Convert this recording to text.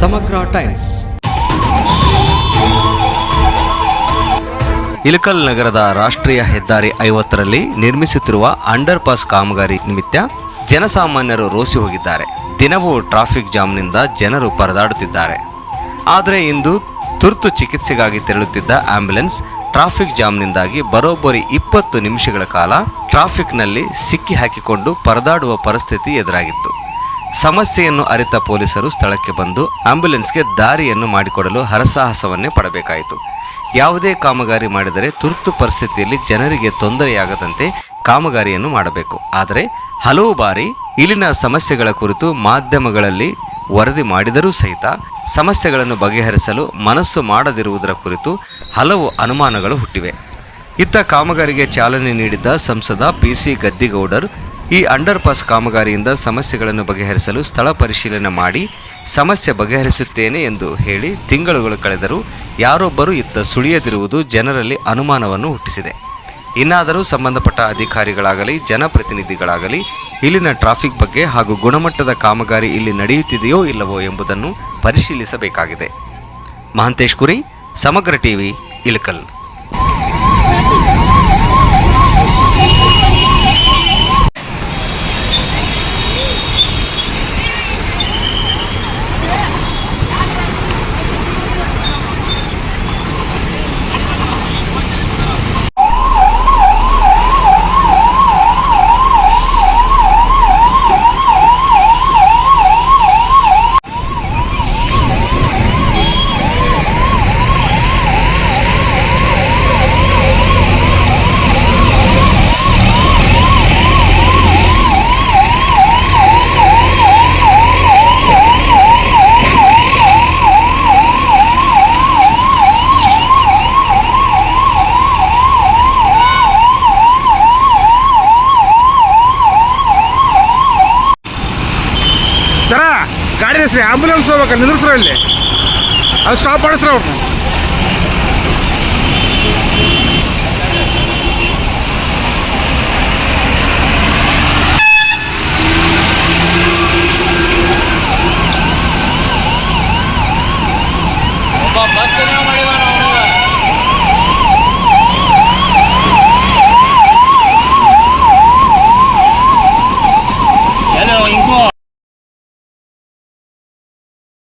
ಸಮಗ್ರ ಟೈಮ್ಸ್. ಇಳಕಲ್ ನಗರದ ರಾಷ್ಟ್ರೀಯ ಹೆದ್ದಾರಿ ಐವತ್ತರಲ್ಲಿ ನಿರ್ಮಿಸುತ್ತಿರುವ ಅಂಡರ್ ಪಾಸ್ ಕಾಮಗಾರಿ ನಿಮಿತ್ತ ಜನಸಾಮಾನ್ಯರು ರೋಸಿ ಹೋಗಿದ್ದಾರೆ. ದಿನವೂ ಟ್ರಾಫಿಕ್ ಜಾಮ್ನಿಂದ ಜನರು ಪರದಾಡುತ್ತಿದ್ದಾರೆ. ಆದರೆ ಇಂದು ತುರ್ತು ಚಿಕಿತ್ಸೆಗಾಗಿ ತೆರಳುತ್ತಿದ್ದ ಆಂಬ್ಯುಲೆನ್ಸ್ ಟ್ರಾಫಿಕ್ ಜಾಮ್ನಿಂದಾಗಿ ಬರೋಬ್ಬರಿ ಇಪ್ಪತ್ತು ನಿಮಿಷಗಳ ಕಾಲ ಟ್ರಾಫಿಕ್ನಲ್ಲಿ ಸಿಕ್ಕಿ ಹಾಕಿಕೊಂಡು ಪರದಾಡುವ ಪರಿಸ್ಥಿತಿ ಎದುರಾಗಿತ್ತು. ಸಮಸ್ಯೆಯನ್ನು ಅರಿತ ಪೊಲೀಸರು ಸ್ಥಳಕ್ಕೆ ಬಂದು ಆಂಬ್ಯುಲೆನ್ಸ್ಗೆ ದಾರಿಯನ್ನು ಮಾಡಿಕೊಡಲು ಹರಸಾಹಸವನ್ನೇ ಪಡಬೇಕಾಯಿತು. ಯಾವುದೇ ಕಾಮಗಾರಿ ಮಾಡಿದರೆ ತುರ್ತು ಪರಿಸ್ಥಿತಿಯಲ್ಲಿ ಜನರಿಗೆ ತೊಂದರೆಯಾಗದಂತೆ ಕಾಮಗಾರಿಯನ್ನು ಮಾಡಬೇಕು. ಆದರೆ ಹಲವು ಬಾರಿ ಇಲ್ಲಿನ ಸಮಸ್ಯೆಗಳ ಕುರಿತು ಮಾಧ್ಯಮಗಳಲ್ಲಿ ವರದಿ ಮಾಡಿದರೂ ಸಹಿತ ಸಮಸ್ಯೆಗಳನ್ನು ಬಗೆಹರಿಸಲು ಮನಸ್ಸು ಮಾಡದಿರುವುದರ ಕುರಿತು ಹಲವು ಅನುಮಾನಗಳು ಹುಟ್ಟಿವೆ. ಇತ್ತ ಕಾಮಗಾರಿಗೆ ಚಾಲನೆ ನೀಡಿದ್ದ ಸಂಸದ ಪಿ ಸಿ ಗದ್ದಿಗೌಡರ್ ಈ ಅಂಡರ್ ಪಾಸ್ ಕಾಮಗಾರಿಯಿಂದ ಸಮಸ್ಯೆಗಳನ್ನು ಬಗೆಹರಿಸಲು ಸ್ಥಳ ಪರಿಶೀಲನೆ ಮಾಡಿ ಸಮಸ್ಯೆ ಬಗೆಹರಿಸುತ್ತೇನೆ ಎಂದು ಹೇಳಿ ತಿಂಗಳುಗಳು ಕಳೆದರೂ ಯಾರೊಬ್ಬರೂ ಇತ್ತ ಸುಳಿಯದಿರುವುದು ಜನರಲ್ಲಿ ಅನುಮಾನವನ್ನು ಹುಟ್ಟಿಸಿದೆ. ಇನ್ನಾದರೂ ಸಂಬಂಧಪಟ್ಟ ಅಧಿಕಾರಿಗಳಾಗಲಿ, ಜನಪ್ರತಿನಿಧಿಗಳಾಗಲಿ ಇಲ್ಲಿನ ಟ್ರಾಫಿಕ್ ಬಗ್ಗೆ ಹಾಗೂ ಗುಣಮಟ್ಟದ ಕಾಮಗಾರಿ ಇಲ್ಲಿ ನಡೆಯುತ್ತಿದೆಯೋ ಇಲ್ಲವೋ ಎಂಬುದನ್ನು ಪರಿಶೀಲಿಸಬೇಕಾಗಿದೆ. ಮಹಂತೇಶ್ ಕುರಿ, ಸಮಗ್ರ ಟಿವಿ, ಇಳಕಲ್. ಸರ ಗಾಡಿ ನಿಲ್ಸ್ರಿ ಆಂಬುಲೆನ್ಸ್ ಹೋಗ್ಬೇಕು ನಿಲ್ಲಿಸ್ರ ಇಲ್ಲಿ ಅದು ಸ್ಟಾಪ್ ಮಾಡಿಸ್ರ ಅವ್ರನ್ನ